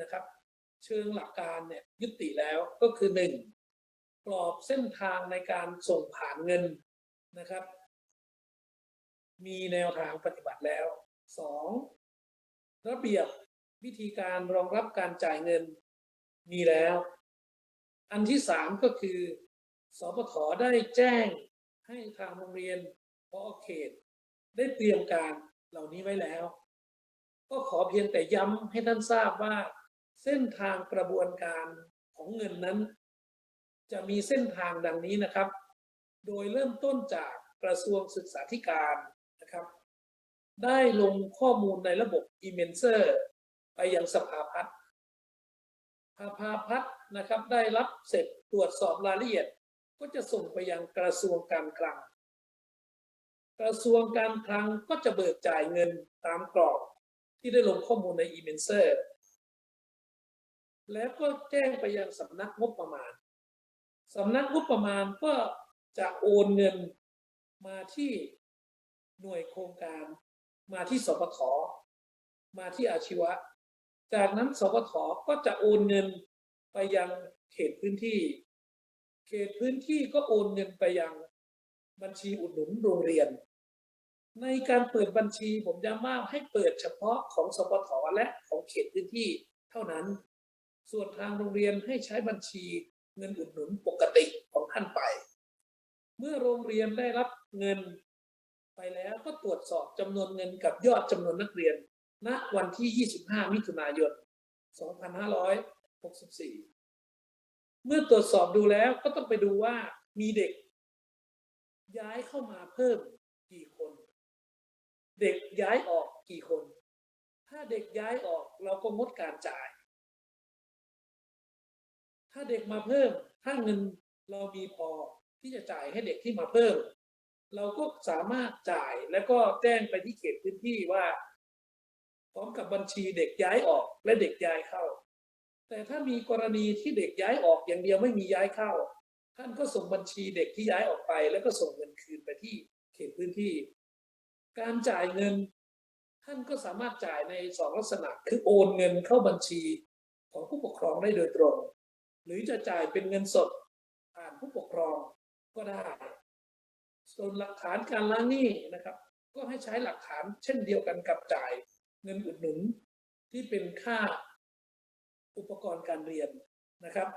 นะครับเชิงหลักการเนี่ยยุติแล้วก็คือหนึ่งกรอบเส้นทางในการส่งผ่านเงินนะครับ มีแนวทางปฏิบัติแล้วสองระเบียบวิธีการรองรับการจ่ายเงินมีแล้ว อันที่สามก็คือสปทได้แจ้งให้ทางโรงเรียนพอเขต ได้เตรียมการเหล่านี้ไว้แล้ว ก็ขอเพียงแต่ย้ำให้ท่านทราบว่า เส้นทางกระบวนการของเงินนั้น จะมีเส้นทางดังนี้นะครับ โดยเริ่มต้นจากกระทรวงศึกษาธิการนะครับ ได้ลงข้อมูลในระบบ e m e n s e r ไปยังสภาพัฒน์สภาพัฒน์นะครับได้รับเสร็จตรวจสอบรายละเอียด ก็จะส่งไปยังกระทรวงการคลัง กระทรวงการคลังก็จะเบิกจ่ายเงินตามกรอบที่ได้ลงข้อมูลใน e m e n s e r แล้วก็แจ้งไปยังสำนักงบประมาณสำนักงบประมาณก็จะโอนเงินมาที่หน่วยโครงการ มาที่สปทมาที่อาชีวะ จากนั้นสปทก็จะโอนเงินไปยังเขตพื้นที่ เขตพื้นที่ก็โอนเงินไปยังบัญชีอุดหนุนโรงเรียน ในการเปิดบัญชีผมย้ำว่าให้เปิดเฉพาะของสปทและของเขตพื้นที่เท่านั้น ส่วนทางโรงเรียนให้ใช้บัญชีเงินอุดหนุนปกติของท่านไป เมื่อโรงเรียนได้รับเงินไปแล้วก็ตรวจสอบจำนวนเงินกับยอดจำนวนนักเรียน ณ วันที่ 25 มิถุนายน 2564 เมื่อตรวจสอบดูแล้วก็ต้องไปดูว่ามีเด็ก ย้ายเข้ามาเพิ่มกี่คน เด็กย้ายออกกี่คน ถ้าเด็กย้ายออกเราก็งดการจ่าย ถ้าเด็กมาเพิ่ม ถ้าเงินเรามีพอที่จะจ่ายให้เด็กที่มาเพิ่ม เราก็สามารถจ่ายแล้วก็แจ้งไปที่เขตพื้นที่ว่า พร้อมกับบัญชีเด็กย้ายออกและเด็กย้ายเข้า แต่ถ้ามีกรณีที่เด็กย้ายออกอย่างเดียวไม่มีย้ายเข้า ท่านก็ส่งบัญชีเด็กที่ย้ายออกไป แล้วก็ส่งเงินคืนไปที่เขตพื้นที่ การจ่ายเงิน ท่านก็สามารถจ่ายในสองลักษณะคือโอนเงินเข้าบัญชีของผู้ปกครองได้โดยตรง หรือจะจ่ายเป็นเงินสดผ่านผู้ปกครองก็ได้ ส่วนหลักฐานการล้างหนี้นะครับ ก็ให้ใช้หลักฐานเช่นเดียวกันกับจ่ายเงินอุดหนุนที่เป็นค่าอุปกรณ์การเรียนนะครับ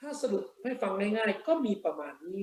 ถ้าสรุปให้ฟังง่ายๆ ก็มีประมาณนี้